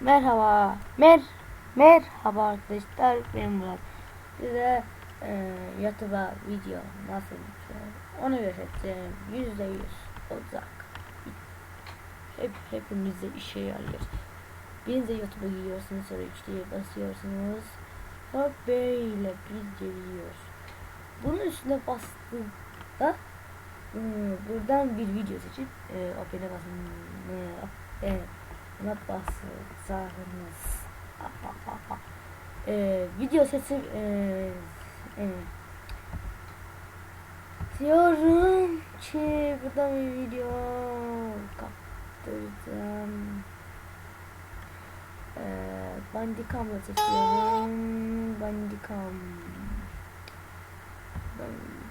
Merhaba. Mer Merhaba arkadaşlar. Ben Murat. Size e, YouTube'a video nasıl yüklüyor onu göstereceğim. Yüzde yüz olacak. Hep hepimizde işe yarıyor. Birinize YouTube'a giriyorsunuz sonra üçlüye basıyorsunuz. Hop böyle bir geliyor. Bunun üstüne bastığında e, buradan bir video seçip e, opene basın. E, e, buna basarsanız e, video sesi e, e, diyorum ki buradan bir video kaptıracağım. E, Bandicam'la seçiyorum Bandicam Ben-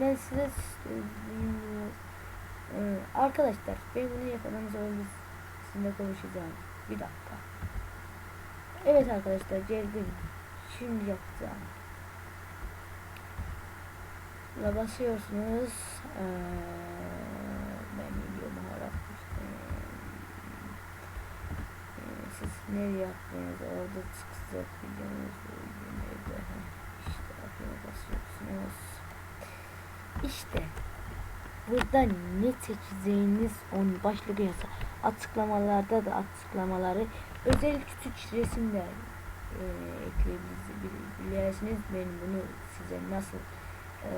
Ben size arkadaşlar ben bunu yapmadan sonra sizinle konuşacağım. Bir dakika. Evet arkadaşlar geldim. Şimdi yapacağım. Buna basıyorsunuz. Ee, ben videomu aratmıştım. Ee, siz nereye yaptınız? Orada çıkacak videonuz. Nerede? İşte bakıma basıyorsunuz. İşte burada ne seçeceğiniz onun başlığı yazar. Açıklamalarda da açıklamaları özel küçük resimler e, ekleyebilirsiniz. Ben bunu size nasıl e,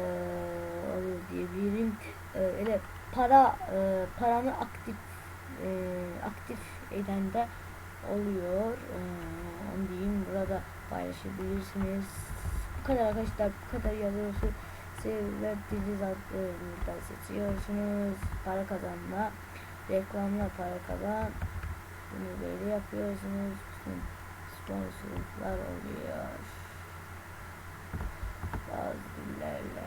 olur diyebilirim. E, öyle para e, paranı aktif e, aktif eden de oluyor. E, diyeyim burada paylaşabilirsiniz. Bu kadar arkadaşlar bu kadar yazıyorsunuz. Sevdiğiniz adlı burada seçiyorsunuz. Para kazanma. Reklamla para kazan. Bunu böyle yapıyorsunuz. Bütün sponsorluklar oluyor. Bazı dillerle.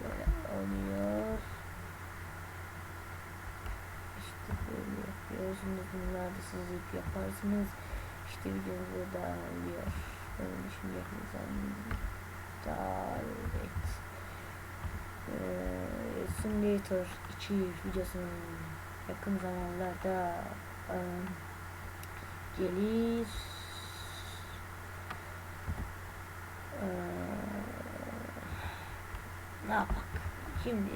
Böyle oluyor. İşte böyle yapıyorsunuz. Bunlar da siz yaparsınız. İşte videomuz burada oluyor. Ben şimdi yapacağım. Davet. Ee, Simulator 2 videosunun yakın zamanlarda e, gelir. Ee, ne yapak? Şimdi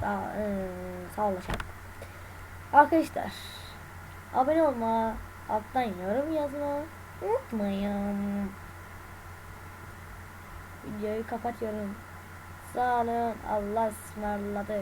sağ, e, sağlaşalım. Arkadaşlar abone olma, alttan yorum yazma unutmayın. Videoyu kapatıyorum. Sağ olun. Allah ısmarladı.